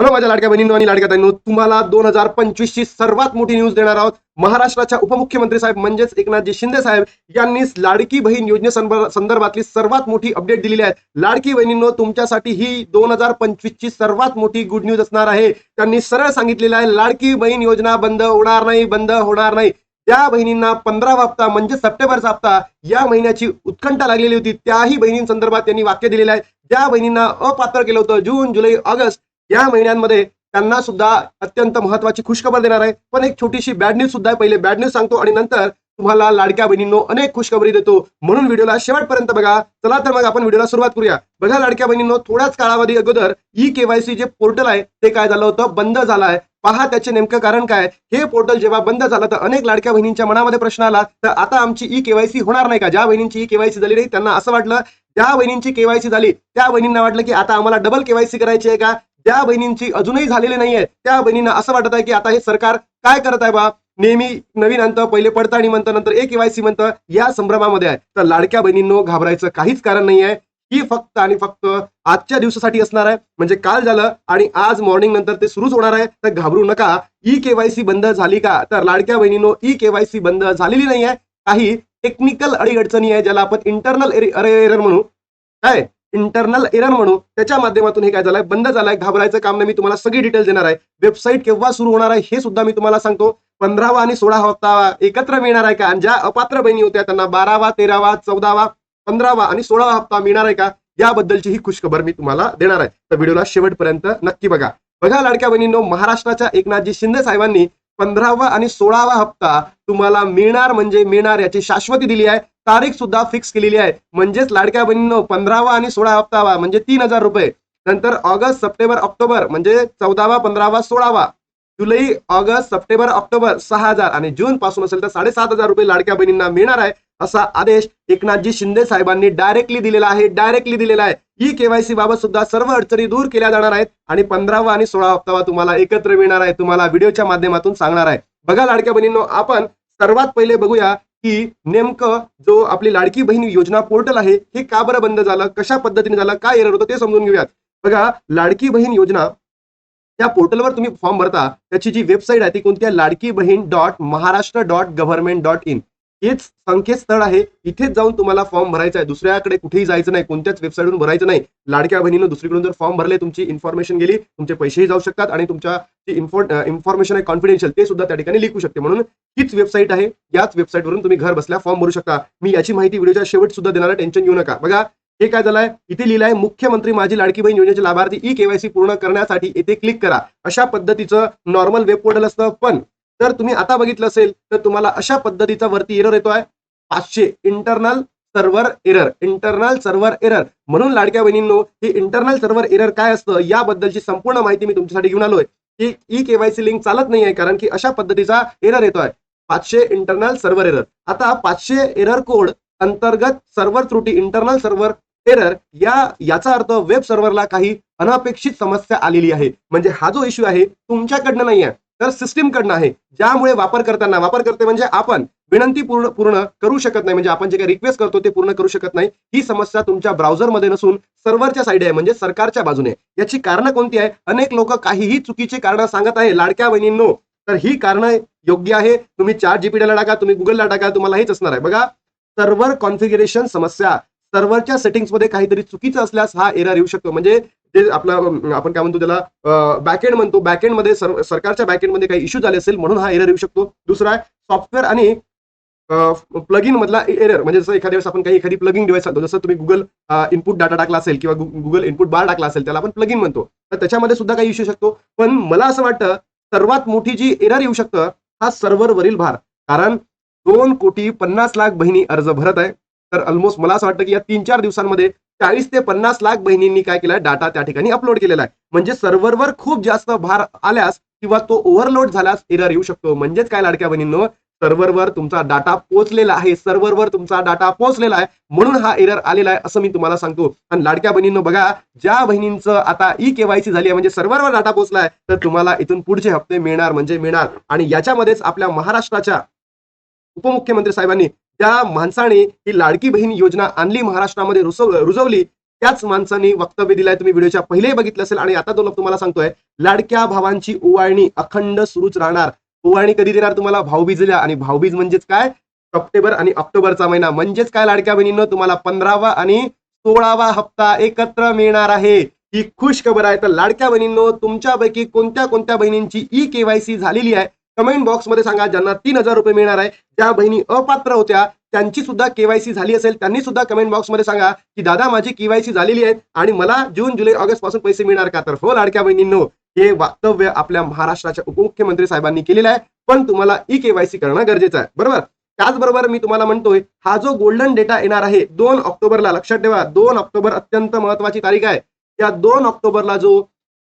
Hello माझ्या लाडक्या बहिणींनो आणि लाडक्या ताईंनो तुम्हाला दोन हजार पंचवीस ची सर्वात मोठी न्यूज देणार आहोत. महाराष्ट्राच्या उपमुख्यमंत्री साहेब म्हणजेच एकनाथजी शिंदे साहेब यांनी लाडकी बहीण योजने संदर्भातली सर्वात मोठी अपडेट दिलेली आहे. लाडकी बहिणींनो तुमच्यासाठी ही दोन हजार पंचवीस ची सर्वात मोठी गुड न्यूज असणार आहे. त्यांनी सरळ सांगितलेलं आहे लाडकी बहीण योजना बंद होणार नाही बंद होणार नाही. त्या बहिणींना पंधरावा हप्ता म्हणजे सप्टेंबरचा हप्ता या महिन्याची उत्कंठा लागलेली होती. त्याही बहिणींसंदर्भात त्यांनी वाक्य दिलेलं आहे. ज्या बहिणींना अपात्र केलं होतं. जून जुलै ऑगस्ट या महिन्यांमध्ये त्यांना सुद्धा अत्यंत महत्वाची खुशखबर देणार आहे. पण एक छोटीशी बॅड न्यूज सुद्धा आहे. पहिले बॅड न्यूज सांगतो आणि नंतर तुम्हाला लाडक्या बहिणींनो अनेक खुशखबरी देतो. म्हणून व्हिडिओला शेवटपर्यंत बघा. चला तर मग आपण व्हिडिओला सुरुवात करूया. बघा लाडक्या बहिणींनो थोड्याच काळावधी अगोदर ई केवायसी जे पोर्टल आहे ते काय झालं होतं? बंद झालं आहे. पहा त्याचे नेमकं कारण काय हे पोर्टल जेव्हा बंद झालं तर अनेक लाडक्या बहिणींच्या मनामध्ये प्रश्न आला. तर आता आमची ई केवायसी होणार नाही का? ज्या बहिणींची ई केवायसी झाली नाही त्यांना असं वाटलं. ज्या बहिणींची केवायसी झाली त्या बहिणींना वाटलं की आता आम्हाला डबल केवायसी करायची आहे का? ज्या बहिणींची अजूनही झालेली नाहीये. त्या बहिणींना असं वाटत आहे की आता हे सरकार काय करत आहे बा? नेहमी नवीन अंत पहिले पडताळणी म्हणतं नंतर ए केवायसी म्हणतं या संभ्रमामध्ये आहे. तर लाडक्या बहिणींनो घाबरायचं काहीच कारण नाही आहे ही फक्त आणि फक्त आजच्या दिवसासाठी असणार आहे. म्हणजे काल झालं आणि आज मॉर्निंग नंतर ते सुरूच होणार आहे. तर घाबरू नका. ई केवायसी बंद झाली का? तर लाडक्या बहिणींनो ई केवायसी बंद झालेली नाही आहे काही टेक्निकल अडीअडचणी आहे ज्याला आपण इंटरनल एरर म्हणू. काय? इंटरनल एरर म्हणू त्याच्या माध्यमातून हे काय झालंय? बंद झालाय. घाबरायचं काम नाही. मी तुम्हाला सगळी डिटेल देणार आहे. वेबसाईट केव्हा सुरू होणार आहे हे सुद्धा मी तुम्हाला सांगतो. पंधरावा आणि सोळा हप्ता एकत्र मिळणार आहे का? आणि ज्या अपात्र बहिणी होत्या त्यांना बारावा तेरावा चौदावा पंधरावा आणि सोळावा हप्ता मिळणार आहे का? याबद्दलची ही खुशखबर मी तुम्हाला देणार आहे. तर व्हिडिओला शेवटपर्यंत नक्की बघा. बघा लाडक्या बहिणींनो महाराष्ट्राच्या एकनाथजी शिंदे साहेबांनी पंधरावा आणि सोळावा हप्ता तुम्हाला मिळणार म्हणजे मिळणार याची शाश्वती दिली आहे. तारीख सुद्धा फिक्स केलेली आहे. म्हणजेच लाडक्या बहिणींनो पंधरावा आणि सोळा हप्तावा म्हणजे तीन हजार रुपये. नंतर ऑगस्ट सप्टेंबर ऑक्टोबर म्हणजे चौदावा पंधरावा सोळावा. जुलै ऑगस्ट सप्टेंबर ऑक्टोबर सहा हजार. आणि जून पासून असेल तर साडेसात हजार रुपये लाडक्या बहिणींना मिळणार आहे असा आदेश एकनाथजी शिंदे साहेबांनी डायरेक्टली दिलेला आहे डायरेक्टली दिलेला आहे. ई केवायसी बाबत सुद्धा सर्व अडचणी दूर केल्या जाणार आहेत आणि पंधरावा आणि सोळा हप्तावा तुम्हाला एकत्र मिळणार आहे. तुम्हाला व्हिडिओच्या माध्यमातून सांगणार आहे. बघा लाडक्या बहिणींनो आपण सर्वात पहिले बघूया की नेमकं जो आपली लाडकी बहीण योजना पोर्टल आहे हे का बरं बंद झालं? कशा पद्धतीने झालं? काय एरर होतं ते समजून घेऊयात. बघा लाडकी बहीण योजना त्या पोर्टलवर तुम्ही फॉर्म भरता त्याची जी वेबसाईट आहे ती कोणती आहे? Ladki Bahin dot Maharashtra dot government dot in हेच संकेतस्थळ आहे. इथेच जाऊन तुम्हाला फॉर्म भरायचा आहे. दुसऱ्याकडे कुठेही जायचं नाही. कोणत्याच वेबसाईटवरून भरायचं नाही. लाडक्या बहिणीनं दुसरीकडून जर फॉर्म भरले तुमची इन्फॉर्मेशन गेली तुमचे पैसेही जाऊ शकतात आणि तुमच्या जी इन्फॉर्मेशन आहे कॉन्फिडेन्शियल ते सुद्धा त्या ठिकाणी लिखू शकते. म्हणून हीच वेबसाईट आहे. याच वेबसाईटवरून तुम्ही घर बसल्या फॉर्म भरू शकता. मी याची माहिती व्हिडिओच्या शेवट सुद्धा देणार टेन्शन घेऊ नका. बघा हे काय झालंय? इथे लिहिलंय मुख्यमंत्री माझी लाडकी बहीण योजनेचे लाभार्थी ई केवायसी पूर्ण करण्यासाठी येथे क्लिक करा. अशा पद्धतीचं नॉर्मल वेब पोर्टल असतं. पण जर तुम्ही आता बघितलं असेल तर तुम्हाला अशा पद्धतीचा वरती एरर येतोय. पाचशे internal server error internal server error म्हणून लाडक्या बहिणींनो ही इंटरनल सर्व्हर एरर काय असतं याबद्दलची संपूर्ण माहिती मी तुमच्यासाठी घेऊन आलोय. की ई केवायसी लिंक चालत नाही आहे कारण की अशा पद्धतीचा एरर येतोय. पाचशे इंटरनल सर्व्हर एरर आता पाचशे एरर कोड अंतर्गत सर्व्हर त्रुटी इंटरनल सर्व्हर एरर या याचा अर्थ वेब सर्व्हरला काही अनपेक्षित समस्या आलेली आहे. म्हणजे हा जो इश्यू आहे तुमच्याकडनं नाही आहे तर सिस्टीम कडनं आहे. ज्यामुळे वापर करताना वापर करते म्हणजे आपण विनंती पूर्ण पूर्ण करू शकत नाही. म्हणजे आपण जे काही रिक्वेस्ट करतो ते पूर्ण करू शकत नाही. ही समस्या तुमच्या ब्राउझरमध्ये नसून सर्व्हरच्या साईड आहे म्हणजे सरकारच्या बाजूने. याची कारणं कोणती आहे? अनेक लोक काहीही चुकीची कारणं सांगत आहे. लाडक्या बहिणींनो तर ही कारणं योग्य आहे. तुम्ही चार जीपीडीला टाका तुम्ही गुगलला टाका तुम्हाला हेच असणार आहे. बघा सर्व्हर कॉन्फिगरेशन समस्या. सर्व्हरच्या सेटिंग्समध्ये काहीतरी चुकीचं असल्यास हा एरर येऊ शकतो. म्हणजे जे आपला आपण काय म्हणतो त्याला बॅकेंड म्हणतो बॅकएंडमध्ये सरकारच्या बॅकएंडमध्ये काही इश्यू झाले असेल म्हणून हा एरर येऊ शकतो. दुसरा आहे सॉफ्टवेअर आणि प्लगिन मधला एरर म्हणजे जसं एखाद्या वेळेस आपण काही एखादी प्लगिंग डिवाइस सांगतो जसं तुम्ही गुगल इनपुट डाटा टाकला असेल किंवा गुगल इनपुट बार टाकला असेल त्याला आपण प्लगिन म्हणतो. तर त्याच्यामध्ये सुद्धा काही इश्यू शकतो. पण मला असं वाटतं सर्वात मोठी जी एरर येऊ शकतं हा सर्व्हरवरील भार. कारण दोन कोटी पन्नास लाख बहिणी अर्ज भरत आहे. तर ऑलमोस्ट मला असं वाटतं की या तीन चार दिवसांमध्ये चाळीस ते पन्नास लाख बहिणींनी काय केलाय डाटा त्या ठिकाणी अपलोड केलेला आहे. म्हणजे सर्व्हरवर खूप जास्त भार आल्यास किंवा तो ओव्हरलोड झाल्यास एरर येऊ शकतो. म्हणजेच काय लाडक्या बहिणींनो? सर्व्हरवर तुमचा डाटा पोहोचलेला आहे. सर्व्हरवर तुमचा डाटा पोहोचलेला आहे. म्हणून हा एरर आलेला आहे असं मी तुम्हाला सांगतो. आणि लाडक्या बहिणींनो बघा ज्या बहिणींचं आता ई केवायसी झाली आहे म्हणजे सर्व्हरवर डाटा पोहोचलाय तर तुम्हाला इथून पुढचे हप्ते मिळणार म्हणजे मिळणार. आणि याच्यामध्येच आपल्या महाराष्ट्राच्या उपमुख्यमंत्री साहेबांनी ज्या माणसाने ही लाडकी बहीण योजना आणली महाराष्ट्रामध्ये रुसव रुजवली त्याच माणसांनी वक्तव्य दिलंय. तुम्ही व्हिडिओच्या पहिलेही बघितलं असेल आणि आता तो तुम्हाला सांगतोय लाडक्या भावांची ओवाळणी अखंड सुरूच राहणार. ओवाळणी कधी देणार तुम्हाला? भाऊबीजला. आणि भाऊबीज म्हणजेच काय? सप्टेंबर आणि ऑक्टोबरचा महिना. म्हणजेच काय लाडक्या बहिणींनो? तुम्हाला पंधरावा आणि सोळावा हप्ता एकत्र मिळणार आहे. ही खुश खबर आहे तर लाडक्या बहिणींनो तुमच्यापैकी कोणत्या कोणत्या बहिणींची ई केवायसी झालेली आहे? कमेंट बॉक्समध्ये सांगा ज्यांना तीन हजार रुपये मिळणार आहे. ज्या बहिणी अपात्र होत्या त्यांची सुद्धा केवायसी झाली असेल त्यांनी सुद्धा कमेंट बॉक्समध्ये सांगा की दादा माझी केवायसी झालेली आहे आणि मला जून जुलै ऑगस्टपासून पैसे मिळणार का? तर हो लाडक्या बहिणींनो हे वास्तव्य आपल्या महाराष्ट्राच्या उपमुख्यमंत्री साहेबांनी केलेलं आहे. पण तुम्हाला ई केवायसी करणं गरजेचं आहे. बरोबर? त्याचबरोबर मी तुम्हाला म्हणतोय हा जो गोल्डन डेटा येणार आहे दोन ऑक्टोबरला लक्षात ठेवा दोन ऑक्टोबर अत्यंत महत्वाची तारीख आहे. या दोन ऑक्टोबरला जो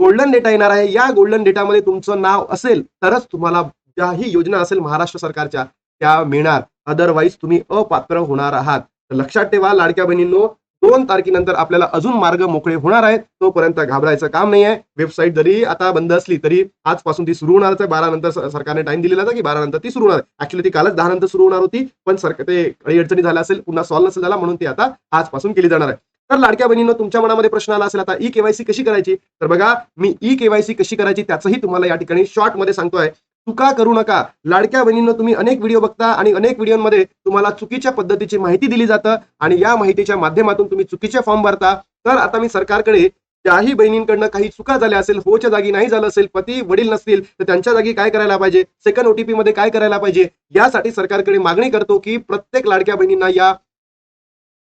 गोल्डन डेटा येणार आहे. या गोल्डन डेटामध्ये तुमचं नाव असेल तरच तुम्हाला ज्याही योजना असेल महाराष्ट्र सरकारच्या त्या मिळणार. अदरवाईज तुम्ही अपात्र होणार आहात. तर लक्षात ठेवा लाडक्या बहिणींनो दोन तारखेनंतर आपल्याला अजून मार्ग मोकळे होणार आहेत. तोपर्यंत घाबरायचं काम नाही आहे वेबसाईट जरी आता बंद असली तरी आजपासून ती सुरू होणारच आहे. बारा नंतर सरकारने टाइम दिलेला होता की बारा नंतर ती सुरू होणार ऍक्च्युली ती कालच दहा नंतर सुरू होणार होती पण सरकार ते काही अडचणी झाल्या असेल पुन्हा सॉल्व्ह नसेल झाला म्हणून ती आता आजपासून केली जाणार आहे. तर लाडक्या बहिणींनो तुमच्या मनामध्ये प्रश्न आला असेल आता ई केवायसी कशी करायची? तर बघा मी ई केवायसी कशी करायची त्याचंही तुम्हाला या ठिकाणी शॉर्टमध्ये सांगतोय. चुका करू नका. लाडक्या बहिणींनो तुम्ही अनेक व्हिडिओ बघता आणि अनेक व्हिडिओमध्ये तुम्हाला चुकीच्या पद्धतीची माहिती दिली जातं आणि या माहितीच्या माध्यमातून तुम्ही चुकीचे फॉर्म भरता. तर आता मी सरकारकडे ज्याही बहिणींकडनं काही चुका झाल्या असेल होच्या जागी नाही झालं असेल पती वडील नसतील तर त्यांच्या जागी काय करायला पाहिजे? सेकंड ओटीपी मध्ये काय करायला पाहिजे? यासाठी सरकारकडे मागणी करतो की प्रत्येक लाडक्या बहिणींना या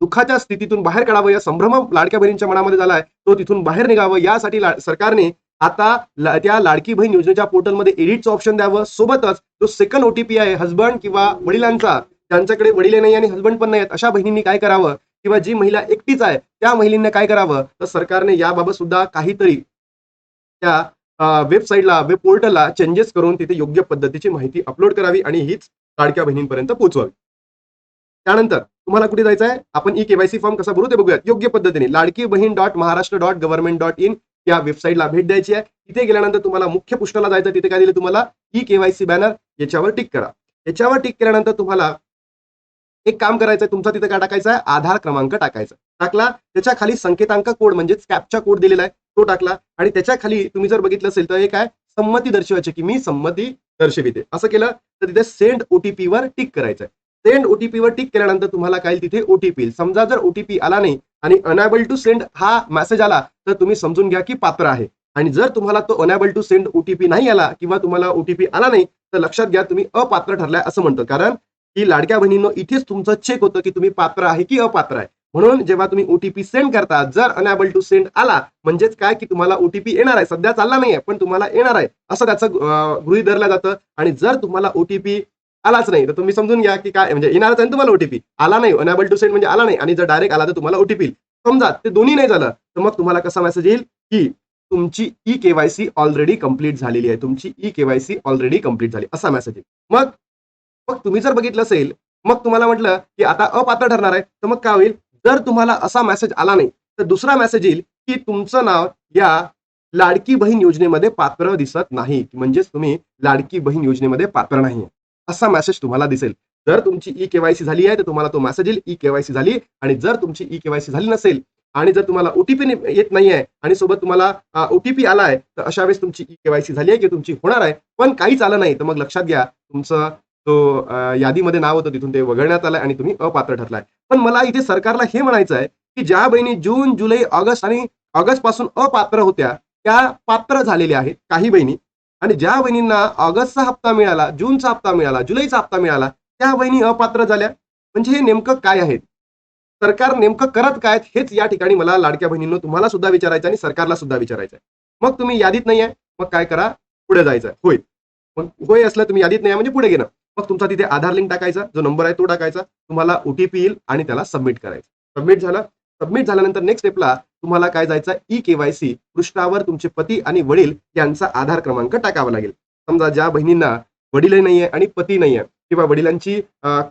दुःखाच्या स्थितीतून बाहेर काढावं. या संभ्रम लाडक्या बहिणींच्या मनामध्ये झालाय. तो तिथून बाहेर निघावं. यासाठी सरकारने आता ला- त्या लाडकी बहीण योजनेच्या पोर्टलमध्ये एडिटचं ऑप्शन द्यावं. सोबतच जो सेकंड ओटीपी आहे हजबंड किंवा वडिलांचा त्यांच्याकडे वडील नाही आणि हसबंड पण नाही आहेत अशा बहिणींनी काय करावं? किंवा जी महिला एकटीच आहे त्या महिलांनी काय करावं? तर सरकारने याबाबत सुद्धा काहीतरी त्या वेबसाईटला वेब पोर्टलला चेंजेस करून तिथे योग्य पद्धतीची माहिती अपलोड करावी आणि हीच लाडक्या बहिणींपर्यंत पोहोचवावी त्यानंतर तुम्हाला कुठे जायचं आहे? आपण ई केवायसी फॉर्म कसा भरू ते बघूयात. योग्य पद्धतीने Ladki Bahin dot Maharashtra dot government dot in या वेबसाईटला भेट द्यायची आहे. तिथे गेल्यानंतर तुम्हाला मुख्य पृष्ठाला जायचं तिथे काय दिलं तुम्हाला? ई केवायसी बॅनर याच्यावर टिक करा. याच्यावर टिक केल्यानंतर तुम्हाला एक काम करायचं आहे. तुमचा तिथे काय टाकायचा आहे? आधार क्रमांक टाकायचा टाकला त्याच्याखाली संकेतांक कोड म्हणजेच कॅपचा कोड दिलेला आहे. तो टाकला आणि त्याच्याखाली तुम्ही जर बघितलं असेल तर एक काय? संमती दर्शवायची की मी संमती दर्शविते. असं केलं तर तिथे सेंड ओटीपी वर टिक करायचं सेंड ओटीपीवर टिक केल्यानंतर तुम्हाला काय तिथे ओटीपी येईल. समजा जर ओटीपी आला नाही आणि अनॅबल टू सेंड हा मेसेज आला तर तुम्ही समजून घ्या की पात्र आहे. आणि जर तुम्हाला तो अनॅबल टू सेंड ओटीपी नाही आला किंवा तुम्हाला ओटीपी आला नाही तर लक्षात घ्या तुम्ही अपात्र ठरलाय असं म्हणतो. कारण की लाडक्या बहिणींनो इथेच तुमचं चेक होतं की तुम्ही पात्र आहे की अपात्र आहे. म्हणून जेव्हा तुम्ही ओटीपी सेंड करता जर अनॅबल टू सेंड आला म्हणजेच काय की तुम्हाला ओटीपी येणार आहे. सध्या चालला नाहीये पण तुम्हाला येणार आहे असं त्याचं अं, धरलं जातं. आणि जर तुम्हाला ओटीपी आलाच नाही. तर तुम्ही समजून घ्या की काय म्हणजे येणारच आहे तुम्हाला ओटीपी आला नाही अनेबल टू सेंड म्हणजे आला नाही आणि जर डायरेक्ट आला तर तुम्हाला ओटीपी समजा ते दोन्ही नाही झालं तर मग तुम्हाला कसा मेसेज येईल? की तुमची ई केवायसी ऑलरेडी कंप्लीट झालेली आहे. तुमची ई केवायसी ऑलरेडी कंप्लीट झाली. असा मेसेज येईल. मग मग तुम्ही जर बघितलं असेल मग तुम्हाला म्हटलं की आता अपात्र ठरणार आहे. तर मग काय होईल? जर तुम्हाला असा मेसेज आला नाही तर दुसरा मेसेज येईल की तुमचं नाव या लाडकी बहीण योजनेमध्ये पात्र दिसत नाही. म्हणजेच तुम्ही लाडकी बहीण योजनेमध्ये पात्र नाही असा मेसेज तुम्हाला दिसेल. जर तुमची ई केवायसी झाली आहे तर तुम्हाला तो मेसेज येईल ई केवायसी झाली आणि जर तुमची ई केवायसी झाली नसेल आणि जर तुम्हाला ओटीपी येत नाहीये आणि सोबत तुम्हाला ओटीपी आला आहे तर अशा वेळेस तुमची ई केवायसी झाली आहे की तुमची होणार आहे पण काहीच आलं नाही तर मग लक्षात घ्या तुमचं तो यादीमध्ये नाव होतं तिथून ते वगळण्यात आलं आणि तुम्ही अपात्र ठरलाय. पण मला इथे सरकारला हे म्हणायचं आहे की ज्या बहिणी जून जुलै ऑगस्ट आणि ऑगस्टपासून अपात्र होत्या त्या पात्र झालेल्या आहेत काही बहिणी. आणि ज्या बहिणींना ऑगस्टचा हप्ता मिळाला जूनचा हप्ता मिळाला जुलैचा हप्ता मिळाला त्या बहिणी अपात्र झाल्या. म्हणजे हे नेमकं काय आहे सरकार नेमकं करत काय हेच या ठिकाणी मला लाडक्या बहिणींनो तुम्हाला सुद्धा विचारायचं आणि सरकारला सुद्धा विचारायचं आहे. मग तुम्ही यादीत नाही आहे मग काय करा? पुढे जायचं होय. मग होय असलं तुम्ही यादीत नाही आहे म्हणजे पुढे घेणं. मग तुमचा तिथे आधार लिंक टाकायचा जो नंबर आहे तो टाकायचा. तुम्हाला ओटीपी येईल आणि त्याला सबमिट करायचं. सबमिट झालं. सबमिट झाल्यानंतर नेक्स्ट स्टेपला तुम्हाला काय जायचं ई केवायसी पृष्ठावर तुमचे पती आणि वडील यांचा आधार क्रमांक टाकावा लागेल. समजा ज्या बहिणींना वडीलही नाहीये आणि पती नाहीये किंवा वडिलांची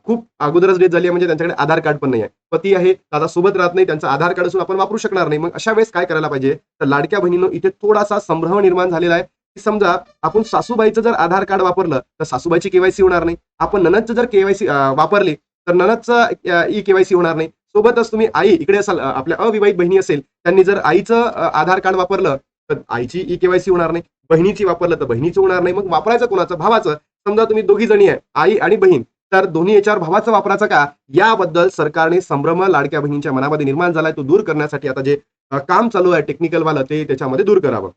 खूप अगोदरच डेट झाली आहे म्हणजे त्यांच्याकडे आधार कार्ड पण नाही आहे पती आहे दादा सोबत राहत नाही त्यांचं आधार कार्ड असून आपण वापरू शकणार नाही. मग अशा वेळेस काय करायला पाहिजे? तर लाडक्या बहिणीनं इथे थोडासा संभ्रम निर्माण झालेला आहे. की समजा आपण सासूबाईचं जर आधार कार्ड वापरलं तर सासूबाईची केवायसी होणार नाही. आपण ननदचं जर केवायसी वापरली तर ननदचं ई केवायसी होणार नाही. सोबतच तुम्ही आई इकडे असाल आपल्या अविवाहित बहिणी असेल त्यांनी जर आईचं आधार कार्ड वापरलं तर आईची ई केवायसी होणार नाही बहिणीची वापरलं तर बहिणीची होणार नाही मग वापरायचं कोणाचं? भावाचं. समजा तुम्ही दोघी जणी आहे आई आणि बहीण तर दोन्ही याच्यावर भावाचं वापरायचं का? याबद्दल सरकारने संभ्रम लाडक्या बहिणींच्या मनामध्ये निर्माण झालाय तो दूर करण्यासाठी आता जे काम चालू आहे टेक्निकलवालं ते त्याच्यामध्ये दूर करावं.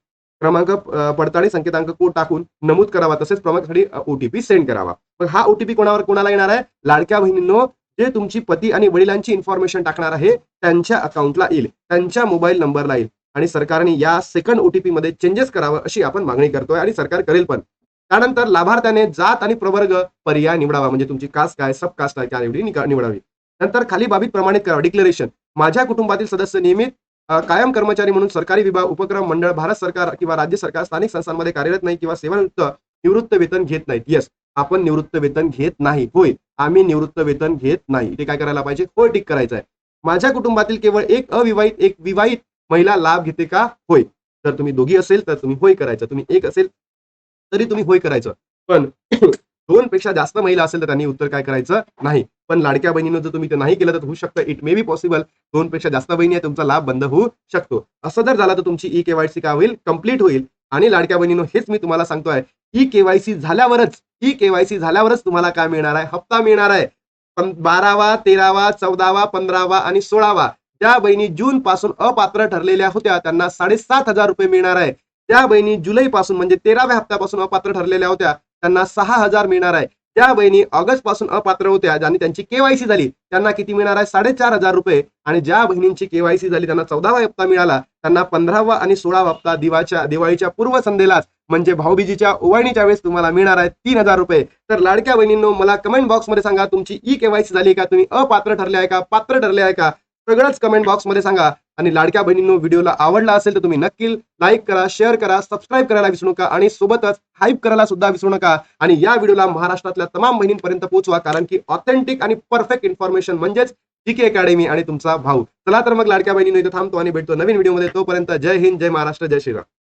क्रमांक पडताळणी संकेतांक कोड टाकून नमूद करावा तसेच प्रमाणासाठी ओटीपी सेंड करावा. मग हा ओटीपी कोणावर कोणाला येणार आहे? लाडक्या बहिणींनो जे तुमची पती आणि वडिलांची इन्फॉर्मेशन टाकणार आहे त्यांच्या अकाउंटला येईल. त्यांच्या मोबाईल नंबरला येईल. आणि सरकारने या सेकंड ओटीपी मध्ये चेंजेस करावं अशी आपण मागणी करतोय आणि सरकार करेल पण. त्यानंतर लाभार्थ्याने जात आणि प्रवर्ग पर्याय निवडावा म्हणजे तुमची कास्ट काय सब कास्ट आहे काय निवडी निवडावी. नंतर खाली बाबीत प्रमाणित करावा डिक्लेरेशन माझ्या कुटुंबातील सदस्य नियमित कायम कर्मचारी म्हणून सरकारी विभाग उपक्रम मंडळ भारत सरकार किंवा राज्य सरकार स्थानिक संस्थांमध्ये कार्यरत नाही किंवा सेवानिवृत्त निवृत्त वेतन घेत नाहीत. येस आपण निवृत्त वेतन घेत नाही. होय. आम्ही निवृत्त वेतन घेत नाही. ते काय करायला पाहिजे? होय टिक करायचं आहे माझ्या कुटुंबातील केवळ एक अविवाहित एक विवाहित महिला लाभ घेते का? होय. जर तुम्ही दोघी असेल तर तुम्ही होय करायचं. तुम्ही एक असेल तरी तुम्ही होय करायचं. पण दोन पेक्षा जास्त महिला असेल तर त्यांनी उत्तर काय करायचं? नाही. पण लाडक्या बहिणीनं जर तुम्ही ते नाही केलं तर होऊ शकतं. इट मे बी पॉसिबल दोन पेक्षा जास्त बहिणी आहे तुमचा लाभ बंद होऊ शकतो. असं जर झालं तर तुमची ई केवायसी काय होईल? कंप्लीट होईल. आणि लाडक्या बहिणीनं हेच मी तुम्हाला सांगतोय. ई केवायसी झाल्यावरच ही केवायसी झाल्यावरच तुम्हाला काय मिळणार आहे? हप्ता मिळणार आहे. पण बारावा तेरावा चौदावा पंधरावा आणि सोळावा ज्या बहिणी जून पासून अपात्र ठरलेल्या होत्या त्यांना साडेसात हजार रुपये मिळणार आहे. त्या बहिणी जुलै पासून म्हणजे तेराव्या हप्त्यापासून अपात्र ठरलेल्या होत्या त्यांना सहा हजार मिळणार आहे. त्या बहिणी ऑगस्टपासून अपात्र होत्या ज्यांनी त्यांची केवायसी झाली त्यांना किती मिळणार आहे? साडेचार हजार रुपये. आणि ज्या बहिणींची केवायसी झाली त्यांना चौदावा हप्ता मिळाला त्यांना पंधरावा आणि सोळावा हप्ता दिवाच्या दिवाळीच्या पूर्व संध्येलाच म्हणजे भाऊबीजीच्या ओवाळणीच्या वेळेस तुम्हाला मिळणार आहे तीन हजार रुपये. तर लाडक्या बहिणींनो मला कमेंट बॉक्समध्ये सांगा तुमची ई केवायसी झाली का? तुम्ही अपात्र ठरले आहे का? पात्र ठरले आहे का? सगळंच कमेंट बॉक्समध्ये सांगा. आणि लाडक्या बहिणींनो व्हिडिओला आवडला असेल तर तुम्ही नक्की लाईक करा शेअर करा सबस्क्राईब करायला विसरू नका आणि सोबतच हाईप करायला सुद्धा विसरू नका. आणि या व्हिडिओला महाराष्ट्रातल्या तमाम बहिणींपर्यंत पोहोचवा कारण की ऑथेंटिक आणि परफेक्ट इन्फॉर्मेशन म्हणजेच जीके अकॅडमी आणि तुमचा भाऊ. चला तर मग लाडक्या बहिणींनो इथं थांबतो आणि भेटतो नवीन व्हिडिओमध्ये. तोपर्यंत जय हिंद जय महाराष्ट्र जय श्रीराम.